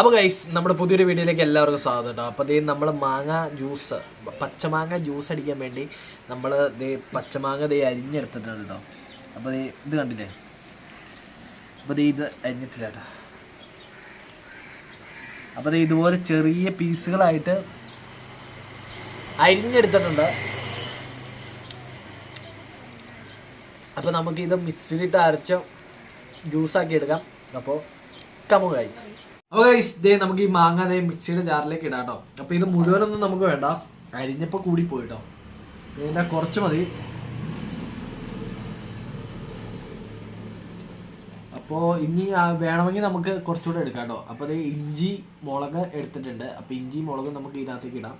അപ്പോൾ ഗൈസ് നമ്മുടെ പുതിയൊരു വീഡിയോയിലേക്ക് എല്ലാവർക്കും സ്വാഗതം കേട്ടോ. അപ്പോൾ ദേ നമ്മൾ മാങ്ങ ജ്യൂസ് പച്ചമാങ്ങ ജ്യൂസ് അടിക്കാൻ വേണ്ടി നമ്മൾ ദേ പച്ചമാങ്ങ ദേ അരിഞ്ഞെടുത്തിട്ടുണ്ട് കേട്ടോ. അപ്പോൾ ദേ ഇത് കണ്ടില്ലേ? അപ്പോൾ ദേ ഇത് അരിഞ്ഞിട്ടില്ല കേട്ടോ. അപ്പോൾ ദേ ഇതുപോലെ ചെറിയ പീസുകളായിട്ട് അരിഞ്ഞെടുത്തിട്ടുണ്ട്. അപ്പോൾ നമുക്കിത് മിക്സിയിലിട്ട് അരച്ച ജ്യൂസാക്കി എടുക്കാം. അപ്പോൾ കമോ ഗൈസ് അപ്പോൾ ഗൈസ് ദേ നമുക്ക് ഈ മാങ്ങ അതേ മിക്സിയുടെ ജാറിലേക്ക് ഇടാം കേട്ടോ അപ്പോൾ ഇത് മുഴുവനൊന്നും നമുക്ക് വേണ്ട. അരിഞ്ഞപ്പോൾ കൂടി പോയിട്ടോ ഇതിന്റെ കുറച്ച് മതി. അപ്പോൾ ഇനി വേണമെങ്കിൽ നമുക്ക് കുറച്ചുകൂടെ എടുക്കാം കേട്ടോ അപ്പോൾ അത് ഇഞ്ചി മുളക് എടുത്തിട്ടുണ്ട്. അപ്പോൾ ഇഞ്ചി മുളക് നമുക്ക് ഇതിനകത്തേക്ക് ഇടാം.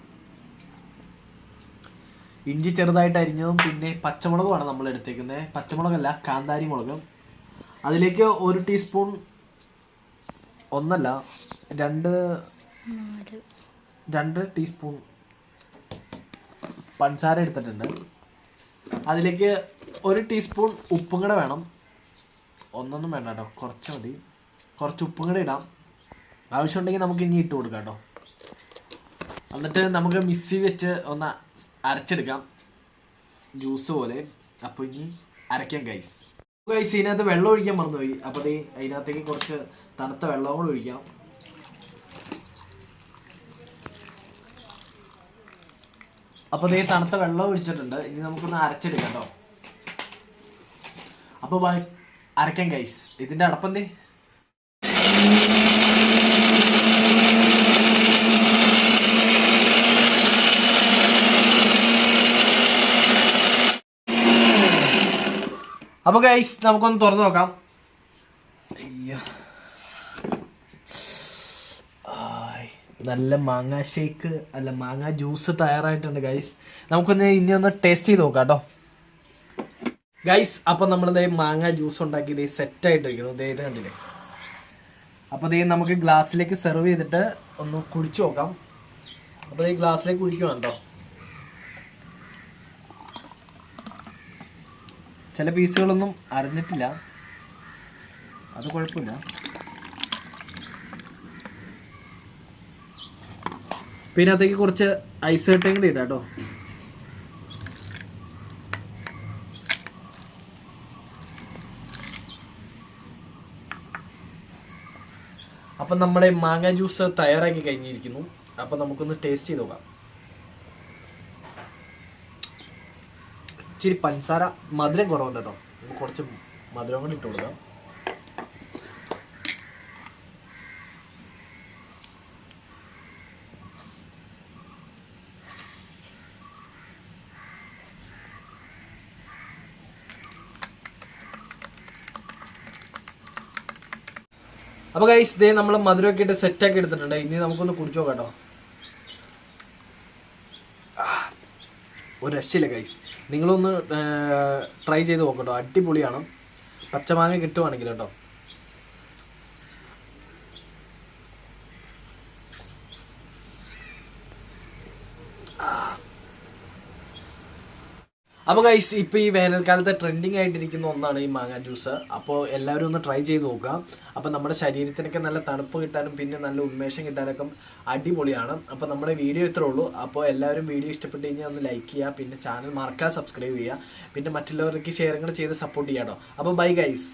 ഇഞ്ചി ചെറുതായിട്ട് അരിഞ്ഞതും പിന്നെ പച്ചമുളകുമാണ് നമ്മൾ എടുത്തേക്കുന്നത്. പച്ചമുളകല്ല കാന്താരി മുളക് അതിലേക്ക് ഒരു ടീസ്പൂൺ ഒന്നല്ല രണ്ട് രണ്ട് ടീസ്പൂൺ പഞ്ചസാര എടുത്തിട്ടുണ്ട്. അതിലേക്ക് ഒരു ടീസ്പൂൺ ഉപ്പും കൂടെ വേണം. ഒന്നൊന്നും വേണ്ട കേട്ടോ കുറച്ച് മതി. കുറച്ച് ഉപ്പും കൂടെ ഇടാം. ആവശ്യമുണ്ടെങ്കിൽ നമുക്ക് ഇനി ഇട്ട് കൊടുക്കാം കേട്ടോ. എന്നിട്ട് നമുക്ക് മിക്സി വെച്ച് ഒന്ന് അരച്ചെടുക്കാം. ജ്യൂസ് പോലെ. അപ്പോൾ ഇനി അരയ്ക്കാം ഗൈസ് ഗൈസ് ഇതിനകത്ത് വെള്ളം ഒഴിക്കാൻ മറന്നുപോയി അപ്പോൾ ദേ അതിനകത്തേക്ക് കുറച്ച് തണുത്ത വെള്ളം കൂടെ ഒഴിക്കാം. അപ്പോൾ ദേ തണുത്ത വെള്ളം ഒഴിച്ചിട്ടുണ്ട്. ഇനി നമുക്കൊന്ന് അരച്ചെടുക്കാം കേട്ടോ അപ്പോൾ അരക്കാം ഗൈസ് ഇതിന്റെ അടപ്പന്തേ അപ്പോൾ ഗൈസ് നമുക്കൊന്ന് തുറന്നു നോക്കാം. നല്ല മാങ്ങ ഷേക്ക് അല്ല മാങ്ങ ജ്യൂസ് തയ്യാറായിട്ടുണ്ട് ഗൈസ് നമുക്കൊന്ന് ഇനി ഒന്ന് ടേസ്റ്റ് ചെയ്ത് നോക്കാം കേട്ടോ. ഗൈസ് നമ്മൾ ദേ മാങ്ങ ജ്യൂസ് ഉണ്ടാക്കി ഇതേ സെറ്റ് വയ്ക്കണം ദേ ഇത് കണ്ടില്ലേ? അപ്പോൾ ഇതേ നമുക്ക് ഗ്ലാസ്സിലേക്ക് സെർവ് ചെയ്തിട്ട് ഒന്ന് കുടിച്ചു നോക്കാം. അപ്പോൾ ദേ ഗ്ലാസ്സിലേക്ക് കുടിക്കണം കേട്ടോ. ചില പീസുകളൊന്നും അറിഞ്ഞിട്ടില്ല. അത് കുഴപ്പമില്ല. പിന്നെ അതിലേക്ക് കുറച്ച് ഐസ് കട്ടയും കൂടി ഇടാം കേട്ടോ. അപ്പം നമ്മുടെ മാങ്ങ ജ്യൂസ് തയ്യാറാക്കി കഴിഞ്ഞിരിക്കുന്നു. അപ്പം നമുക്കൊന്ന് ടേസ്റ്റ് ചെയ്ത് നോക്കാം. ഇച്ചിരി പഞ്ചസാര മധുരം കുറവുണ്ട് കേട്ടോ. കുറച്ച് മധുരം കൂടി ഇട്ട് കൊടുക്കാം. അപ്പോൾ ഗൈസ് ഇതേ നമ്മൾ മധുരമൊക്കെ ഇട്ട് സെറ്റാക്കി എടുത്തിട്ടുണ്ട്. ഇനി നമുക്കൊന്ന് കുടിച്ചു നോക്കാം കേട്ടോ. ഒരു രക്ഷയില്ല ഗൈസ് നിങ്ങളൊന്ന് ട്രൈ ചെയ്ത് നോക്കട്ടോ അടിപൊളിയാണ്. പച്ചമാങ്ങ കിട്ടുവാണെങ്കിൽ കേട്ടോ അപ്പോൾ ഗൈസ് ഇപ്പോൾ ഈ വേനൽക്കാലത്ത് ട്രെൻഡിങ് ആയിട്ടിരിക്കുന്ന ഒന്നാണ് ഈ മാങ്ങ ജ്യൂസ്. അപ്പോൾ എല്ലാവരും ഒന്ന് ട്രൈ ചെയ്ത് നോക്കുക. അപ്പോൾ നമ്മുടെ ശരീരത്തിനൊക്കെ നല്ല തണുപ്പ് കിട്ടാനും പിന്നെ നല്ല ഉന്മേഷം കിട്ടാനൊക്കെ അടിപൊളിയാണ്. അപ്പോൾ നമ്മുടെ വീഡിയോ ഇത്രേ ഉള്ളൂ. അപ്പോൾ എല്ലാവരും വീഡിയോ ഇഷ്ടപ്പെട്ട് കഴിഞ്ഞാൽ ഒന്ന് ലൈക്ക് ചെയ്യുക. പിന്നെ ചാനൽ മറക്കാതെ സബ്സ്ക്രൈബ് ചെയ്യുക. പിന്നെ മറ്റുള്ളവർക്ക് ഷെയർ ചെയ്ത് സപ്പോർട്ട് ചെയ്യാം കേട്ടോ അപ്പോൾ ബൈ ഗൈസ്